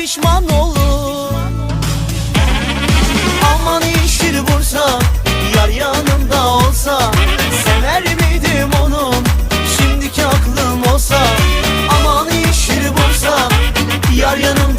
pişman olur. Aman iştir Bursa Yar yanımda olsa. Sever miydim onun Şimdiki aklım olsa. Aman iştir Bursa Yar yanımda